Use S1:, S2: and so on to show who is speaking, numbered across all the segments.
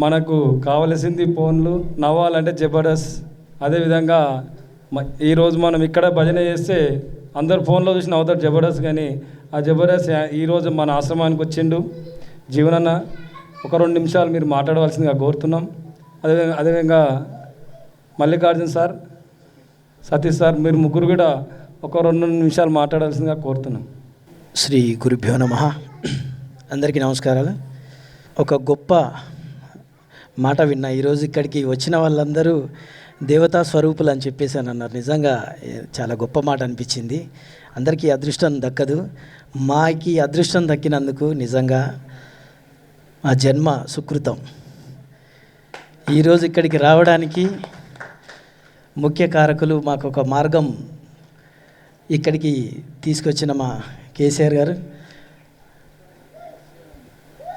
S1: మనకు కావలసింది ఫోన్లు నవ్వాలంటే జబర్దస్త్. అదేవిధంగా మ- ఈరోజు మనం ఇక్కడ భజన చేస్తే అందరు ఫోన్లో చూసి నవ్వుతారు జబర్దస్త్ కానీ ఆ జబర్దస్త్ ఈరోజు మన ఆశ్రమానికి వచ్చిండు జీవనన్న. ఒక రెండు నిమిషాలు మీరు మాట్లాడవలసిందిగా కోరుతున్నాం. అదేవిధంగా అదేవిధంగా మల్లికార్జున్ సార్ సతీష్ సార్ మీరు ముగ్గురు కూడా ఒక రెండు నిమిషాలు మాట్లాడాల్సిందిగా కోరుతున్నాం.
S2: శ్రీ గురుభ్యో నమ. అందరికీ నమస్కారాలు. ఒక గొప్ప మాట విన్నా ఈరోజు ఇక్కడికి వచ్చిన వాళ్ళందరూ దేవతా స్వరూపులు అని చెప్పేసి అని అన్నారు. నిజంగా చాలా గొప్ప మాట అనిపించింది. అందరికీ అదృష్టం దక్కదు. మాకి అదృష్టం దక్కినందుకు నిజంగా మా జన్మ సుకృతం. ఈరోజు ఇక్కడికి రావడానికి ముఖ్య కారకులు మాకు ఒక మార్గం ఇక్కడికి తీసుకొచ్చిన మా కేసీఆర్ గారు.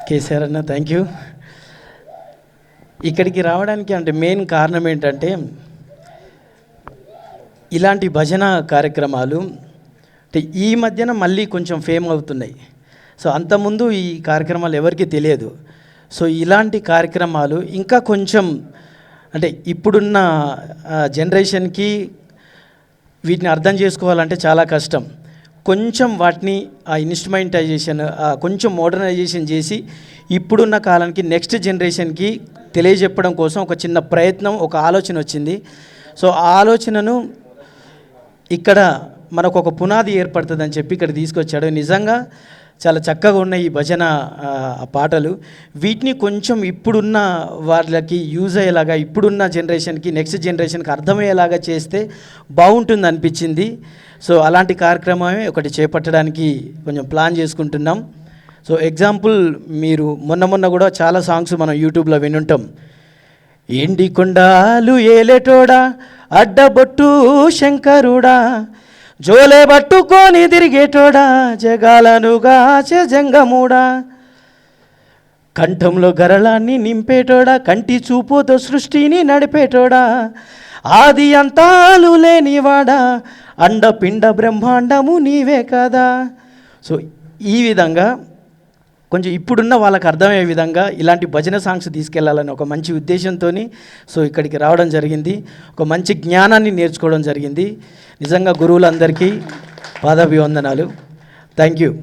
S2: కేసీఆర్ అన్న థ్యాంక్ యూ ఇక్కడికి రావడానికి అంటే మెయిన్ కారణం ఏంటంటే ఇలాంటి భజన కార్యక్రమాలు అంటే ఈ మధ్యన మళ్ళీ కొంచెం ఫేమ్ అవుతున్నాయి. సో అంతకుముందు ఈ కార్యక్రమాలు ఎవరికీ తెలియదు. సో ఇలాంటి కార్యక్రమాలు ఇంకా కొంచెం అంటే ఇప్పుడున్న జనరేషన్కి వీటిని అర్థం చేసుకోవాలంటే చాలా కష్టం. కొంచెం వాటిని ఆ ఇన్స్ట్రుమెంటైజేషన్ కొంచెం మోడర్నైజేషన్ చేసి ఇప్పుడున్న కాలానికి నెక్స్ట్ జనరేషన్కి తెలియజెప్పడం కోసం ఒక చిన్న ప్రయత్నం ఒక ఆలోచన వచ్చింది. సో ఆ ఆలోచనను ఇక్కడ మనకు ఒక పునాది ఏర్పడుతుందని చెప్పి ఇక్కడ తీసుకొచ్చాడు. నిజంగా చాలా చక్కగా ఉన్నాయి ఈ భజన పాటలు. వీటిని కొంచెం ఇప్పుడున్న వాళ్ళకి యూజ్ అయ్యేలాగా ఇప్పుడున్న జనరేషన్కి నెక్స్ట్ జనరేషన్కి అర్థమయ్యేలాగా చేస్తే బాగుంటుంది అనిపించింది. సో అలాంటి కార్యక్రమమే ఒకటి చేపట్టడానికి కొంచెం ప్లాన్ చేసుకుంటున్నాం. సో ఎగ్జాంపుల్ మీరు మొన్న మొన్న కూడా చాలా సాంగ్స్ మనం యూట్యూబ్లో వినుంటాం. ఎండి కొండాలు ఏలేటోడా అడ్డబొట్టు శంకరుడా జోలే పట్టుకొని తిరిగేటోడా? జగాలనుగా జంగముడా? కంఠంలో గరళాన్ని నింపేటోడా? కంటి చూపుతో సృష్టిని నడిపేటోడా? ఆది అంతాలు లేనివాడా? అండపిండ బ్రహ్మాండము నీవే కదా? సో ఈ విధంగా కొంచెం ఇప్పుడున్న వాళ్ళకి అర్థమయ్యే విధంగా ఇలాంటి భజన సాంగ్స్ తీసుకెళ్ళాలని ఒక మంచి ఉద్దేశంతో సో ఇక్కడికి రావడం జరిగింది. ఒక మంచి జ్ఞానాన్ని నేర్చుకోవడం జరిగింది. నిజంగా గురువులందరికీ పాదాభివందనాలు. Thank you